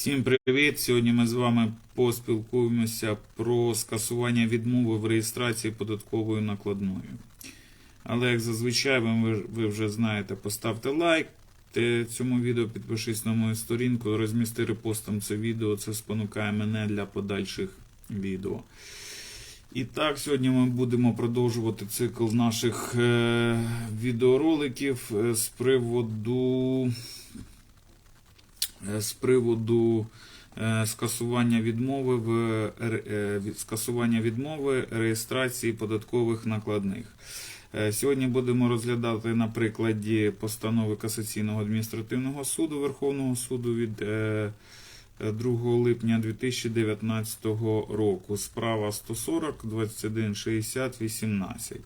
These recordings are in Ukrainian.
Всім привіт! Сьогодні ми з вами поспілкуємося про скасування відмови в реєстрації податковою накладною. Але як зазвичай, ви, вже знаєте, поставте лайк цьому відео, підпишись на мою сторінку, розмісти репостом це відео, це спонукає мене для подальших відео. І так, сьогодні ми будемо продовжувати цикл наших е, відеороликів е, з приводу з приводу е, скасування відмови в е, скасування відмови реєстрації податкових накладних. Е, Сьогодні будемо розглядати на прикладі постанови Касаційного адміністративного суду Верховного суду від е, е, 2 липня 2019 року. Справа 140 21 60 18.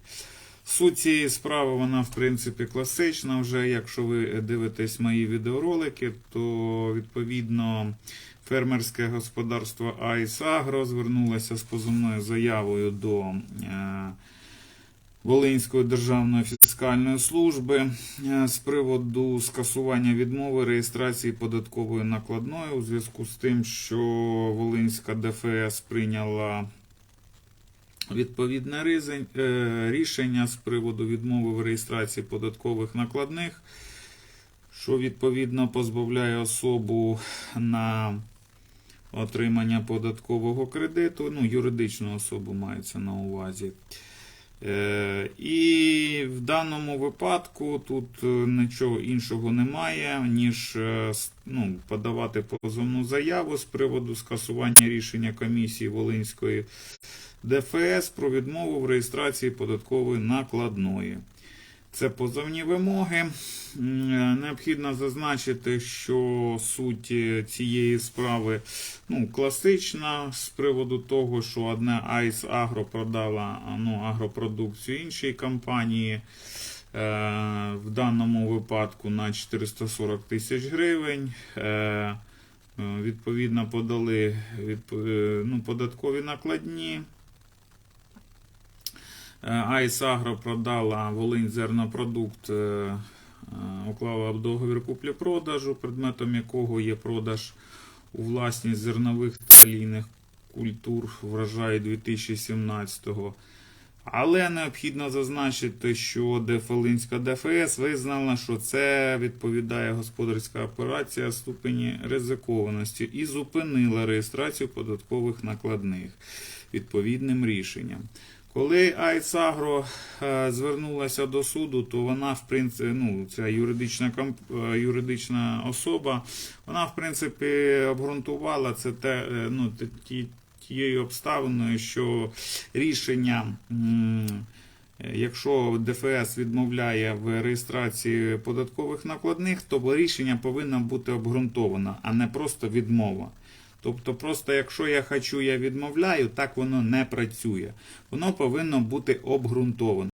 Суть цієї справи, вона в принципі класична. Вже якщо ви дивитесь мої відеоролики, то відповідно фермерське господарство Айс Агро звернулося з позовною заявою до е, Волинської державної фіскальної служби е, з приводу скасування відмови реєстрації податкової накладної у зв'язку з тим, що Волинська ДФС прийняла відповідне е, рішення з приводу відмови в реєстрації податкових накладних, що відповідно позбавляє особу на отримання податкового кредиту, ну, юридичну особу мається на увазі. Е, І в даному випадку тут е, нічого іншого немає, ніж е, ну, подавати позовну заяву з приводу скасування рішення комісії Волинської ДФС про відмову в реєстрації податкової накладної. Це позовні вимоги. Необхідно зазначити, що суть е, цієї справи ну, класична з приводу того, що одне Айс Агро продала ну, агропродукцію іншій компанії. Е, в даному випадку на 440 тисяч гривень. Е, відповідно, подали ну, податкові накладні. Е, Айс продала Волинь зернопродукт, е, е, уклала договір куплі-продажу, предметом якого є продаж у власність зернових та олійних культур врожаю 2017-го. Але необхідно зазначити, що Дефолинська ДФС визнала, що це відповідає господарська операція ступені ризикованості і зупинила реєстрацію податкових накладних відповідним рішенням. Коли Айцагро е, звернулася до суду, то вона, в принципі, ну, ця юридична, е, юридична особа, вона, в принципі, обґрунтувала це те, е, ну, ті, тією обставиною, що рішення, якщо ДФС відмовляє в реєстрації податкових накладних, то рішення повинно бути обґрунтовано, а не просто відмова. Тобто, просто якщо я хочу, я відмовляю, так воно не працює. Воно повинно бути обґрунтовано.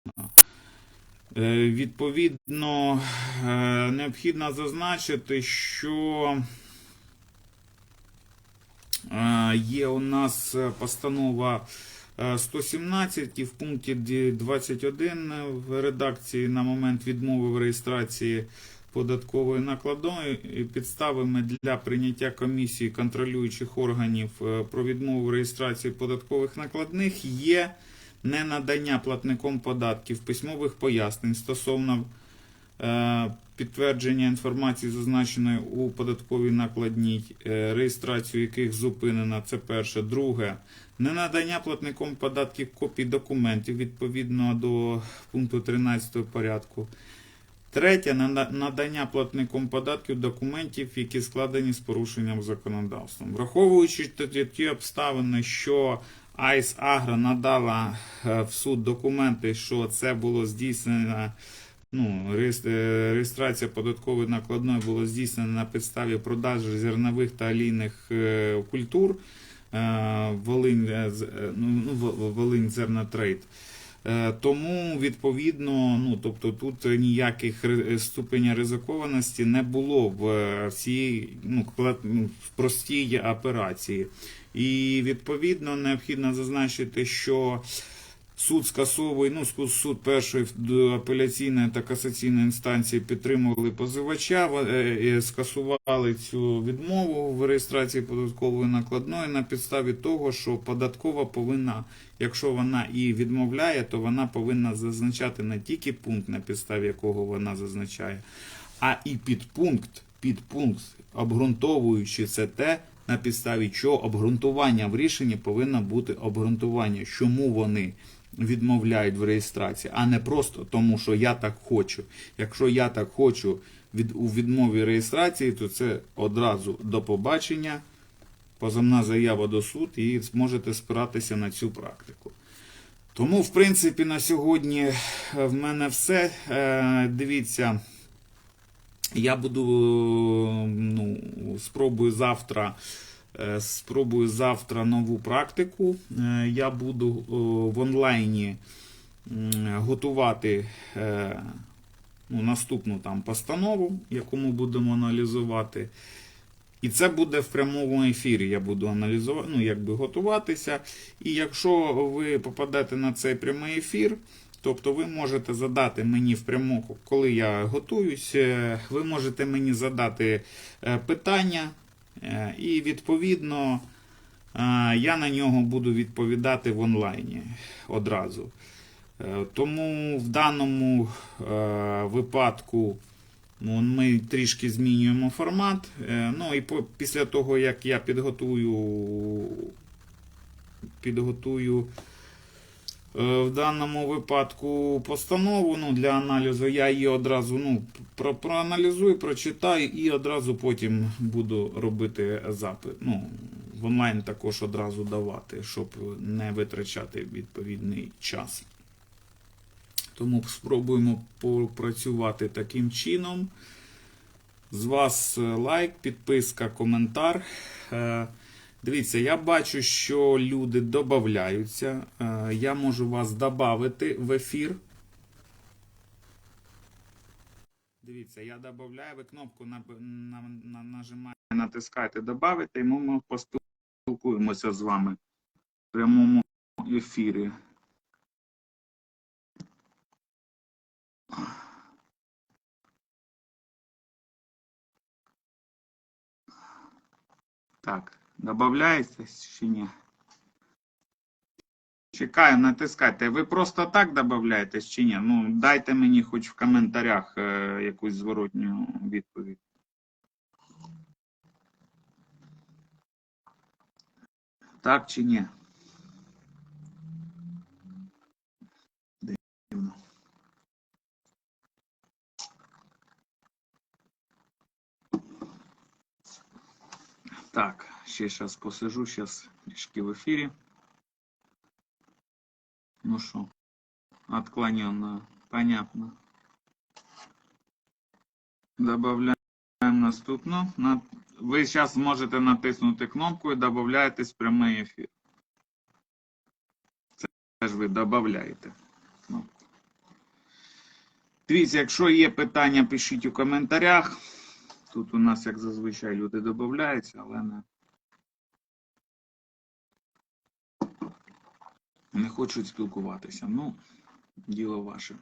Е, Відповідно, е, необхідно зазначити, що е, є у нас постанова е, 117 і в пункті 21 в редакції на момент відмови в реєстрації податкової накладної і підставами для прийняття комісії контролюючих органів е, про відмову реєстрації податкових накладних є ненадання платником податків письмових пояснень стосовно е, підтвердження інформації, зазначеної у податковій накладній, е, реєстрацію яких зупинена. Це перше. Друге. Ненадання платником податків копій документів відповідно до пункту 13 порядку. Третє надання платником податків документів, які складені з порушенням законодавства. Враховуючи ті- обставини, що Айс Агро надала е, в суд документи, що це було здійснено. Ну, е, реєстрація податкової накладної була здійснена на підставі продажу зернових та олійних е, культур Волинь, ну, ну, Волинь Зернотрейд. Е, Тому відповідно, ну тобто тут ніяких ри- ступеня ризикованості не було в е, цій ну, ну, в простій операції. І відповідно необхідно зазначити, що Суд скасовує, ну, суд- першої апеляційної та касаційної інстанції підтримували позивача, е, скасували цю відмову в реєстрації податкової накладної на підставі того, що податкова повинна, якщо вона і відмовляє, то вона повинна зазначати не тільки пункт, на підставі якого вона зазначає, а і підпункт, підпункт, обґрунтовуючи це те, на підставі чого обґрунтування в рішенні повинно бути обґрунтування, чому вони відмовляють в реєстрації, а не просто тому, що я так хочу. Якщо я так хочу від, у відмові реєстрації, то це одразу до побачення, позовна заява до суд і зможете спиратися на цю практику. Тому, в принципі, на сьогодні е, в мене все. Е, Дивіться, я буду ну, спробую завтра. Е, Спробую завтра нову практику. Е, Я буду в онлайні готувати е, ну, наступну там постанову, яку ми будемо аналізувати. І це буде в прямому ефірі. Я буду аналізувати, ну, якби готуватися. І якщо ви попадете на цей прямий ефір, тобто ви можете задати мені в прямому, коли я готуюсь, ви можете мені задати питання, і відповідно е, я на нього буду відповідати в онлайні одразу. Е, Тому в даному е, випадку ну, ми трішки змінюємо формат. Е, Ну і після того, як я підготую, підготую е, в даному випадку постанову ну, для аналізу, я її одразу ну, про, проаналізую, прочитаю і одразу потім буду робити запит. Ну, в онлайн також одразу давати, щоб не витрачати відповідний час. Тому спробуємо попрацювати таким чином. З вас е, лайк, підписка, коментар. Дивіться, я бачу, що люди додаються. Е, Я можу вас додати в ефір. Дивіться, я додаю, ви кнопку на, на, на, нажимаєте, натискаєте додати, і ми поспілкуємося з вами в прямому ефірі. Так, додаєтесь чи ні? Чекаю, натискайте. Ви просто так додаєтесь чи ні? Ну, дайте мені хоч в коментарях е, якусь зворотню відповідь. Так чи ні? Дивно. Так, ще зараз посижу, зараз трішки в ефірі. Ну що, отклоненно, понятно. Добавляємо наступну. На- Ви зараз можете натиснути кнопку і додаєтесь в прямий ефір. Це ж ви додаєте. Дивіться, якщо є питання, пишіть у коментарях. Тут у нас, як зазвичай, люди додаються, але не, не хочуть спілкуватися. Ну, діло ваше.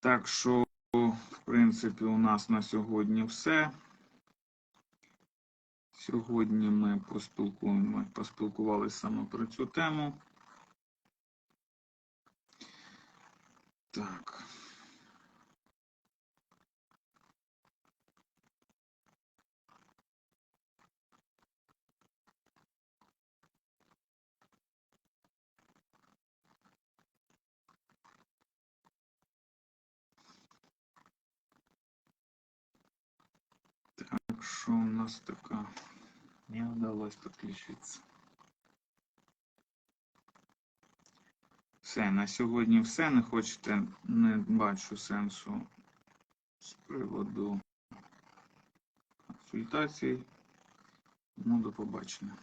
Так що, в принципі, у нас на сьогодні все. Сьогодні ми поспілкуємо, поспілкувалися саме про цю тему. Так. Что у нас така не удалось подключиться. Все, на сьогодні все. Не хочете, не бачу сенсу з приводу консультацій. Ну, до побачення.